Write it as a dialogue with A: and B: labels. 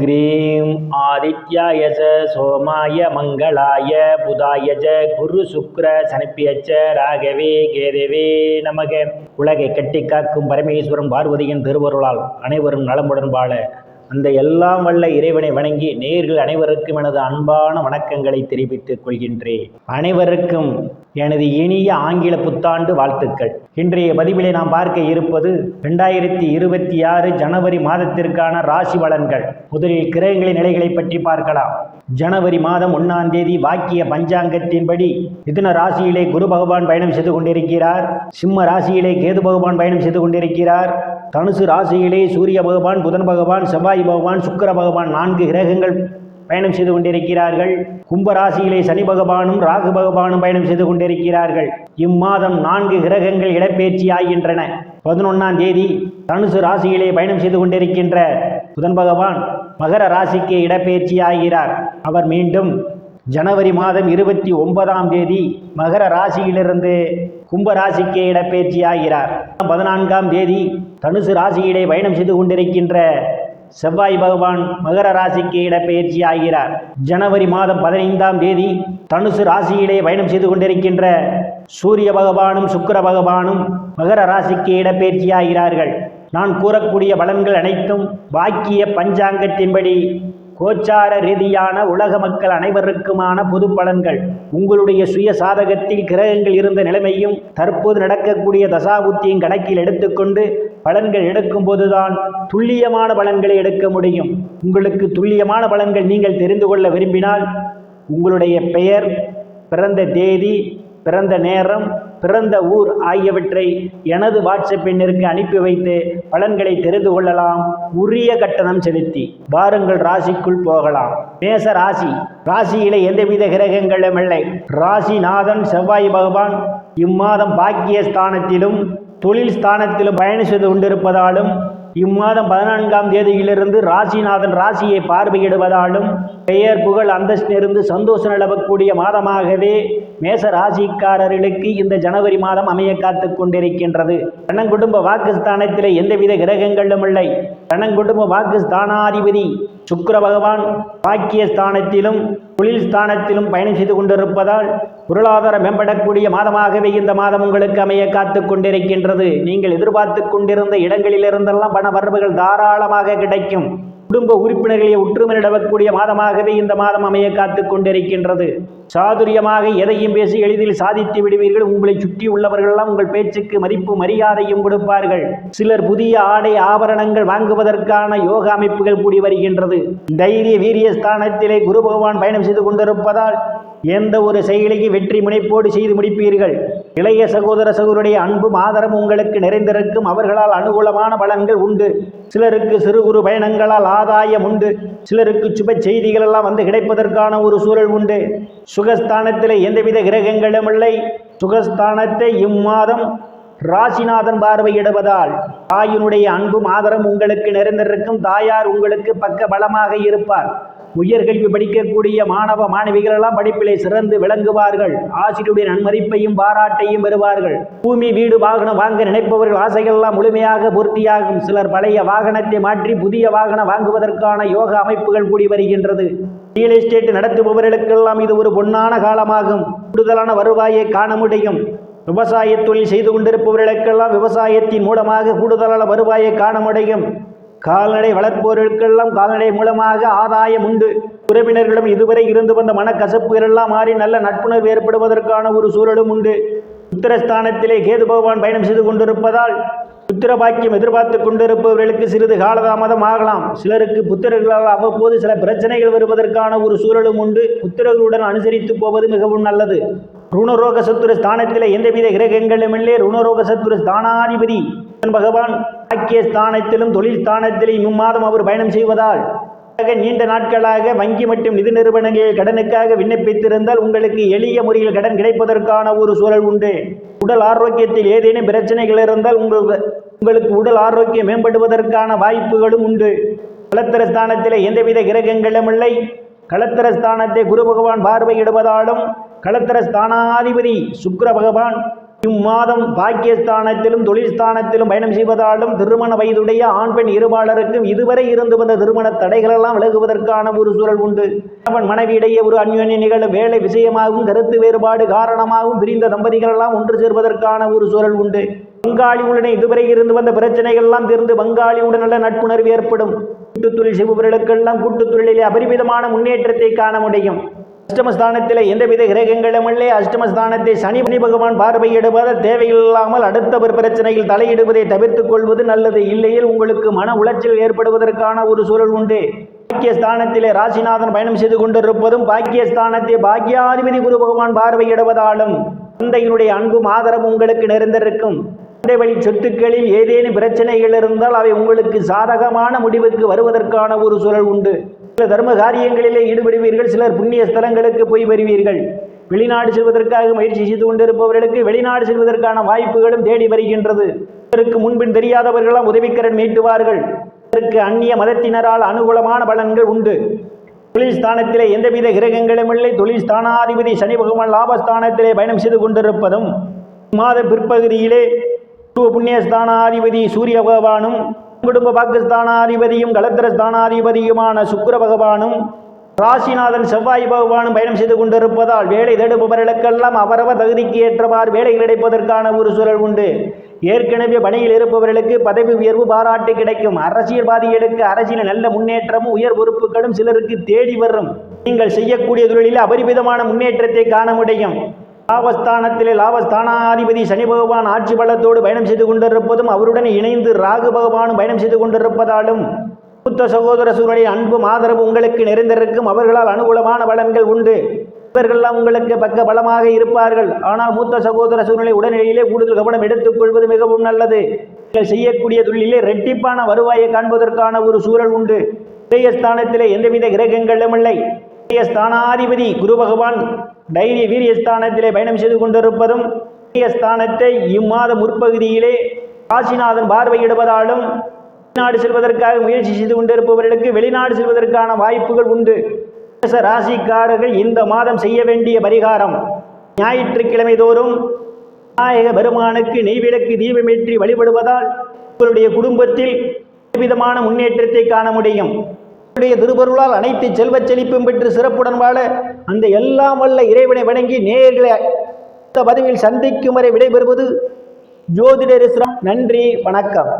A: Cream ஆதித்யாய ச சோமாய மங்களாய புதாய ச குரு சுக்ர சனிப்பியச்ச ராகவே கேதவே நமக உலகை கட்டி காக்கும் பரமேஸ்வரன் பார்வதியின் திருவருளால் அனைவரும் நலமுடன் வாழ அந்த எல்லாம் வல்ல இறைவனை வணங்கி நேர்கள் அனைவருக்கும் எனது அன்பான வணக்கங்களை தெரிவித்துக் கொள்கின்றேன். அனைவருக்கும் எனது இனிய ஆங்கில புத்தாண்டு வாழ்த்துக்கள். இன்றைய பதிவிலே நாம் பார்க்க இருப்பது ரெண்டாயிரத்தி இருபத்தி ஆறு ஜனவரி மாதத்திற்கான ராசி பலன்கள். முதலில் கிரகங்களின் நிலைகளை பற்றி பார்க்கலாம். ஜனவரி மாதம் ஒன்றாம் தேதி வாக்கிய பஞ்சாங்கத்தின்படி மிதுன ராசியிலே குரு பகவான் பயணம் செய்து கொண்டிருக்கிறார். சிம்ம ராசியிலே கேது பகவான் பயணம் செய்து கொண்டிருக்கிறார். தனுசு ராசியிலே சூரிய பகவான் புதன் பகவான் செவ்வாய் பகவான் சுக்கிர பகவான் நான்கு கிரகங்கள் பயணம் செய்து கொண்டிருக்கிறார்கள். கும்பராசியிலே சனி பகவானும் ராகு பகவானும் பயணம் செய்து கொண்டிருக்கிறார்கள். இம்மாதம் நான்கு கிரகங்கள் இடப்பெயர்ச்சி ஆகின்றன. பதினொன்னாம் தேதி தனுசு ராசியிலே பயணம் செய்து கொண்டிருக்கின்ற புதன் பகவான் மகர ராசிக்கு இடப்பெயர்ச்சி ஆகிறார். அவர் மீண்டும் ஜனவரி மாதம் இருபத்தி ஒன்பதாம் தேதி மகர ராசியிலிருந்து கும்ப ராசிக்கே இடப்பெயர்ச்சி ஆகிறார். பதினான்காம் தேதி தனுசு ராசியிலே பயணம் செய்து கொண்டிருக்கின்ற செவ்வாய் பகவான் மகர ராசிக்கு இடப்பெயர்ச்சி ஆகிறார் ஜனவரி மாதம் பதினைந்தாம் தேதி தனுசு ராசியிலே பயணம் செய்து கொண்டிருக்கின்ற சூரிய பகவானும் சுக்கிர பகவானும் மகர ராசிக்கு இடப்பெயர்ச்சி ஆகிறார்கள் நான் கூறக்கூடிய பலன்கள் அனைத்தும் வாக்கிய பஞ்சாங்கத்தின்படி கோச்சார ரீதியான உலக மக்கள் அனைவருக்குமான பொது பலன்கள். உங்களுடைய சுய சாதகத்தில் கிரகங்கள் இருந்த நிலைமையும் தற்போது நடக்கக்கூடிய தசாபுத்தியும் கணக்கில் எடுத்துக்கொண்டு பலன்கள் எடுக்கும் போதுதான் துல்லியமான பலன்களை எடுக்க முடியும். உங்களுக்கு துல்லியமான பலன்கள் நீங்கள் தெரிந்து கொள்ள விரும்பினால் உங்களுடைய பெயர் பிறந்த தேதி பிறந்த நேரம் பிறந்த ஊர் ஆகியவற்றை எனது வாட்ஸ்அப் எண்ணிற்கு அனுப்பி வைத்து பலன்களை தெரிந்து கொள்ளலாம். உரிய கட்டணம் செலுத்தி வாருங்கள் ராசிக்குள் போகலாம். மேச ராசி. ராசியிலே எந்தவித கிரகங்களும் இல்லை. ராசிநாதன் செவ்வாய் பகவான் இம்மாதம் பாக்கிய ஸ்தானத்திலும் தொழில் ஸ்தானத்திலும் பயணம் செய்து கொண்டிருப்பதாலும் இம்மாதம் பதினான்காம் தேதியிலிருந்து ராசிநாதன் ராசியை பார்வையிடுவதாலும் பெயர் புகழ் அந்தஸ்திலிருந்து சந்தோஷம் நிலவக்கூடிய மாதமாகவே மேச ராசிக்காரர்களுக்கு இந்த ஜனவரி மாதம் அமைய காத்து கொண்டிருக்கின்றது. கண்ணங்குடும்ப வாக்குஸ்தானத்தில் எந்தவித கிரகங்களும் இல்லை. கண்ணங்குடும்ப வாக்கு ஸ்தானாதிபதி சுக்கர பகவான் பாக்கிய ஸ்தானத்திலும் தொழில் ஸ்தானத்திலும் பயணம் செய்து கொண்டிருப்பதால் பொருளாதாரம் மேம்படக்கூடிய மாதமாகவே இந்த மாதம் உங்களுக்கு அமைய காத்து கொண்டிருக்கின்றது. நீங்கள் எதிர்பார்த்து கொண்டிருந்த இடங்களிலிருந்தெல்லாம் பண வரவுகள் தாராளமாக கிடைக்கும். குடும்ப உறுப்பினர்களை ஒற்றுமையிடவக்கூடிய மாதமாகவே இந்த மாதம் அமைய காத்து கொண்டிருக்கின்றது. சாதுரியமாக எதையும் பேசி எளிதில் சாதித்து விடுவீர்கள். உங்களை சுற்றி உள்ளவர்களெல்லாம் உங்கள் பேச்சுக்கு மதிப்பு மரியாதையும் கொடுப்பார்கள். சிலர் புதிய ஆடை ஆபரணங்கள் வாங்குவதற்கான யோக அமைப்புகள் கூடி வருகின்றது. தைரிய வீரிய ஸ்தானத்திலே குரு பகவான் பயணம் செய்து கொண்டிருப்பதால் எந்த ஒரு செயலிக்கு வெற்றி முனைப்போடு செய்து முடிப்பீர்கள். இளைய சகோதர சகோதருடைய அன்பும் ஆதரவும் உங்களுக்கு நிறைந்திருக்கும். அவர்களால் அனுகூலமான பலன்கள் உண்டு. சிலருக்கு சிறு குறு பயணங்களால் ஆதாயம் உண்டு. சிலருக்கு சுப செய்திகள் எல்லாம் வந்து கிடைப்பதற்கான ஒரு சூழல் உண்டு. சுகஸ்தானத்தில் எந்தவித கிரகங்களும் இல்லை. சுகஸ்தானத்தை இம்மாதம் ராசிநாதன் பார்வையிடுவதால் தாயினுடைய அன்பும் ஆதரவும் உங்களுக்கு நிறைந்திருக்கும். தாயார் உங்களுக்கு பக்க பலமாக இருப்பார். உயர்கல்வி படிக்கக்கூடிய மாணவ மாணவிகள் எல்லாம் படிப்பிலே சிறந்து விளங்குவார்கள். ஆசிரியருடைய நன்மதிப்பையும் பாராட்டையும் பெறுவார்கள். பூமி வீடு வாகனம் வாங்க நினைப்பவர்கள் ஆசைகள் எல்லாம் முழுமையாக பூர்த்தியாகும். சிலர் பழைய வாகனத்தை மாற்றி புதிய வாகனம் வாங்குவதற்கான யோக அமைப்புகள் கூடி வருகின்றது. ரியல் எஸ்டேட் நடத்துபவர்களுக்கெல்லாம் இது ஒரு பொன்னான காலமாகும். கூடுதலான வருவாயை காண முடியும். விவசாய தொழில் செய்து கொண்டிருப்பவர்களுக்கெல்லாம் விவசாயத்தின் மூலமாக கூடுதலான வருவாயை காண முடியும். கால்நடை வளர்ப்போர்களுக்கெல்லாம் கால்நடை மூலமாக ஆதாயம் உண்டு. உறவினர்களிடம் இதுவரை இருந்து வந்த மனக்கசப்புகள் எல்லாம் மாறி நல்ல நட்புணர்வு ஏற்படுவதற்கான ஒரு சூழலும் உண்டு. உத்தரஸ்தானத்திலே கேது பகவான் பயணம் செய்து கொண்டிருப்பதால் புத்திர பாக்கியம் எதிர்பார்த்து கொண்டிருப்பவர்களுக்கு சிறிது காலதாமதம் ஆகலாம். சிலருக்கு புத்திரர்களால் அவ்வப்போது சில பிரச்சனைகள் வருவதற்கான ஒரு சூழலும் உண்டு. புத்திரர்களுடன் அனுசரித்து போவது மிகவும் நல்லது. ருணரோக சத்துரு ஸ்தானத்தில் எந்தவித கிரகங்களும் இல்லை. ருணரோக சத்துரு ஸ்தானாதிபதி பகவான் பாக்கிய ஸ்தானத்திலும் தொழில் ஸ்தானத்திலும் இம்மாதம் அவர் பயணம் செய்வதால் நீண்ட நாட்களாக வங்கி மற்றும் நிதி நிறுவனங்களில் கடனுக்காக விண்ணப்பித்திருந்தால் உங்களுக்கு எளிய முறையில் கடன் கிடைப்பதற்கான ஒரு சூழல் உண்டு. உடல் ஆரோக்கியத்தில் ஏதேனும் பிரச்சனைகள் இருந்தால் உங்களுக்கு உங்களுக்கு உடல் ஆரோக்கியம் மேம்படுவதற்கான வாய்ப்புகளும் உண்டு. களத்திர ஸ்தானத்தில் எந்தவித கிரகங்களும் இல்லை. களத்திரஸ்தானத்தை குரு பகவான் பார்வையிடுவதாலும் களத்திரஸ்தானாதிபதி ஸ்தானாதிபதி பகவான் இம்மாதம் பாக்கியஸ்தானத்திலும் தொழில்ஸ்தானத்திலும் பயணம் செய்வதாலும் திருமண வயதுடைய ஆண் பெண் இருபாளருக்கும் இதுவரை இருந்து வந்த திருமண தடைகளெல்லாம் விலகுவதற்கான ஒரு சூழல் உண்டு. அவன் மனைவியிடையே ஒரு அந்யோன்ய நிகழும் வேலை விஷயமாகவும் கருத்து வேறுபாடு காரணமாகவும் பிரிந்த தம்பதிகளெல்லாம் ஒன்று சேர்வதற்கான ஒரு சூழல் உண்டு. பங்காளியுடனே இதுவரை இருந்து வந்த பிரச்சனைகள் எல்லாம் தீர்ந்து பங்காளியுடன் நல்ல நட்புணர்வு ஏற்படும். கூட்டுத்தொழில் செய்பவர்களுக்கெல்லாம் கூட்டுத்தொழிலில் அபரிமிதமான முன்னேற்றத்தை காண முடியும். அஷ்டமஸ்தானத்தில் எந்தவித கிரகங்களும் இல்லை. அஷ்டமஸ்தானத்தை சனி சனி பகவான் பார்வையிடுவது தேவையில்லாமல் அடுத்தவர் பிரச்சனையில் தலையிடுவதை தவிர்த்துக் கொள்வது நல்லது. இல்லையில் உங்களுக்கு மன உளைச்சல் ஏற்படுவதற்கான ஒரு சூழல் உண்டு. பாக்கியஸ்தானத்திலே ராசிநாதன் பயணம் செய்து கொண்டிருப்பதும் பாக்கியஸ்தானத்தை பாக்கியாதிபதி குரு பகவான் பார்வையிடுவதாலும் தந்தையினுடைய அன்பும் ஆதரவும் உங்களுக்கு நிறைந்திருக்கும். வழி சொத்துக்களில் ஏதேனும் பிரச்சனைகள் இருந்தால் அவை உங்களுக்கு சாதகமான முடிவுக்கு வருவதற்கான ஒரு சூழல் உண்டு. சில தர்ம காரியங்களிலே ஈடுபடுவீர்கள் சிலர் புண்ணிய ஸ்தலங்களுக்கு போய் வருவீர்கள். வெளிநாடு செல்வதற்காக முயற்சி செய்து கொண்டிருப்பவர்களுக்கு வெளிநாடு செல்வதற்கான வாய்ப்புகளும் தேடி வருகின்றது. இதற்கு முன்பின் தெரியாதவர்களாம் உதவிக்கரன் மீட்டுவார்கள். இதற்கு அந்நிய மதத்தினரால் அனுகூலமான பலன்கள் உண்டு. தொழில் ஸ்தானத்திலே எந்தவித கிரகங்களும் இல்லை. தொழில் ஸ்தானாதிபதி சனி பகவான் லாபஸ்தானத்திலே பயணம் செய்து கொண்டிருப்பதும் மாத பிற்பகுதியிலே குடும்ப புண்ணியஸ்தானாதிபதி சூரிய பகவானும் குடும்ப பாகிஸ்தானாதிபதியும் கலத்திரஸ்தானாதிபதியுமான ஸ்தானாதிபதியுமான பகவானும் ராசிநாதன் செவ்வாய் பகவானும் பயணம் செய்து கொண்டிருப்பதால் வேலை தேடுபவர்களுக்கெல்லாம் அவரவர் தகுதிக்கு ஏற்றவாறு வேலை கிடைப்பதற்கான ஒரு சூழல் உண்டு. ஏற்கனவே பணியில் இருப்பவர்களுக்கு பதவி உயர்வு பாராட்டு கிடைக்கும். அரசியல்வாதிகளுக்கு அரசியல் நல்ல முன்னேற்றமும் உயர் பொறுப்புகளும் சிலருக்கு தேடி வரும். நீங்கள் செய்யக்கூடிய தொழிலில் அபரிமிதமான முன்னேற்றத்தை காண முடியும். லாபஸ்தானத்திலே லாபஸ்தானாதிபதி சனி பகவான் ஆட்சி பலத்தோடு பயணம் செய்து கொண்டிருப்பதும் அவருடன் இணைந்து ராகு பகவானும் பயணம் செய்து கொண்டிருப்பதாலும் மூத்த சகோதர சூழலின் அன்பும் ஆதரவு உங்களுக்கு நிறைந்திருக்கும். அவர்களால் அனுகூலமான பலன்கள் உண்டு. இவர்கள்லாம் உங்களுக்கு பக்க பலமாக இருப்பார்கள். ஆனால் மூத்த சகோதர சூழ்நிலை உடனடியிலே கூடுதல் கவனம் எடுத்துக்கொள்வது மிகவும் நல்லது. நீங்கள் செய்யக்கூடிய தொழிலே ரெட்டிப்பான வருவாயை காண்பதற்கான ஒரு சூழல் உண்டு. ஸ்தானத்திலே எந்தவித கிரகங்களும் இல்லை. ஸ்தானாதிபதி குரு பகவான் தைரிய வீரியஸ்தானத்திலே பயணம் செய்து கொண்டிருப்பதும் ஸ்தானத்தை இம்மாத முற்பகுதியிலே காசிநாதன் பார்வையிடுவதாலும் வெளிநாடு செல்வதற்காக முயற்சி செய்து கொண்டிருப்பவர்களுக்கு வெளிநாடு செல்வதற்கான வாய்ப்புகள் உண்டு. ராசிக்காரர்கள் இந்த மாதம் செய்ய வேண்டிய பரிகாரம் ஞாயிற்றுக்கிழமை தோறும் விநாயக பெருமானுக்கு நெய்விளக்கு தீபமேற்றி வழிபடுவதால் உங்களுடைய குடும்பத்தில் விதமான முன்னேற்றத்தை காண முடியும். உங்களுடைய திருப்பொருளால் அனைத்து செல்வச் செழிப்பும் பெற்று சிறப்புடன் வாழ அந்த எல்லாம் வல்ல இறைவனை வணங்கி நேர்களை அடுத்த பதிவில் சந்திக்கும் வரை விடைபெறுவது ஜோதிடர் நன்றி வணக்கம்.